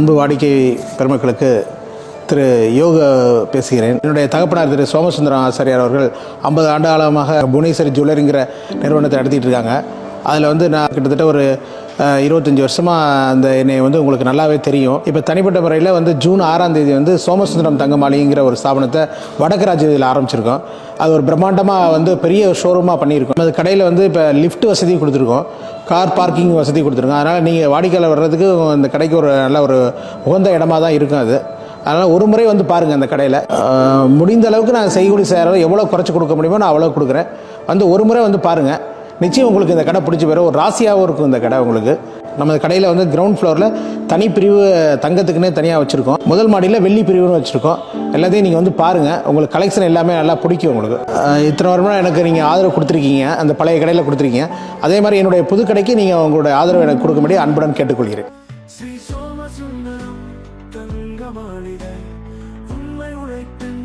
அன்பு வாடிக்கை பெருமக்களுக்கு திரு யோக பேசுகிறேன். என்னுடைய தகப்பனார் திரு சோமசுந்தரம் ஆசாரியார் அவர்கள் ஐம்பது ஆண்டு காலமாக புவனேஸ்வரி ஜுவல்லரிங்கிற நிறுவனத்தை நடத்திட்டு இருக்காங்க. அதில் வந்து நான் கிட்டத்தட்ட ஒரு இருபத்தஞ்சி வருஷமாக அந்த என்னை வந்து உங்களுக்கு நல்லாவே தெரியும். இப்போ தனிப்பட்ட முறையில் வந்து ஜூன் ஆறாம் தேதி வந்து சோமசுந்தரம் தங்கமாளிங்கிற ஒரு ஸ்தாபனத்தை வடக்கு ராஜ்யத்தில் ஆரம்பிச்சிருக்கோம். அது ஒரு பிரம்மாண்டமாக வந்து பெரிய ஷோரூமாக பண்ணியிருக்கோம். அது கடையில் வந்து இப்போ லிஃப்ட் வசதி கொடுத்துருக்கோம். கார் பார்க்கிங் வசதி கொடுத்துருக்கோம். அதனால் நீங்கள் வாடிக்கையாளர் வர்றதுக்கு இந்த கடைக்கு ஒரு நல்ல ஒரு உகந்த இடமா தான் இருக்கும் அது. அதனால் ஒரு முறை வந்து பாருங்கள் அந்த கடையில். முடிந்த அளவுக்கு நான் செய்கூலி சேர எவ்வளோ குறைச்சி கொடுக்க முடியுமோ நான் அவ்வளோ கொடுக்குறேன். வந்து ஒரு முறை வந்து பாருங்கள் நிச்சயம் உங்களுக்கு இந்த கடை பிடிச்சி போயிடும் ஒரு ராசியாகவும் இருக்கும் இந்த கடை உங்களுக்கு. நம்ம கடையில் வந்து கிரவுண்ட் ஃப்ளோரில் தனி பிரிவு தங்கத்துக்குன்னே தனியாக வச்சுருக்கோம். முதல் மாடியில் வெள்ளி பிரிவுன்னு வச்சுருக்கோம். எல்லாத்தையும் நீங்கள் வந்து பாருங்கள் உங்களுக்கு கலெக்ஷன் எல்லாமே நல்லா பிடிக்கும் உங்களுக்கு. இத்தனை வருமானம் எனக்கு நீங்கள் ஆதரவு கொடுத்துருக்கீங்க. அந்த பழைய கடையில் கொடுத்துருக்கீங்க. அதே மாதிரி என்னுடைய புது கடைக்கு நீங்கள் உங்களுடைய ஆதரவு எனக்கு கொடுக்கும்படி அன்புடன் கேட்டுக்கொள்கிறேன். ஸ்ரீ சோமசுந்தரம் தங்க மாளிகை உண்மை உழைப்பின்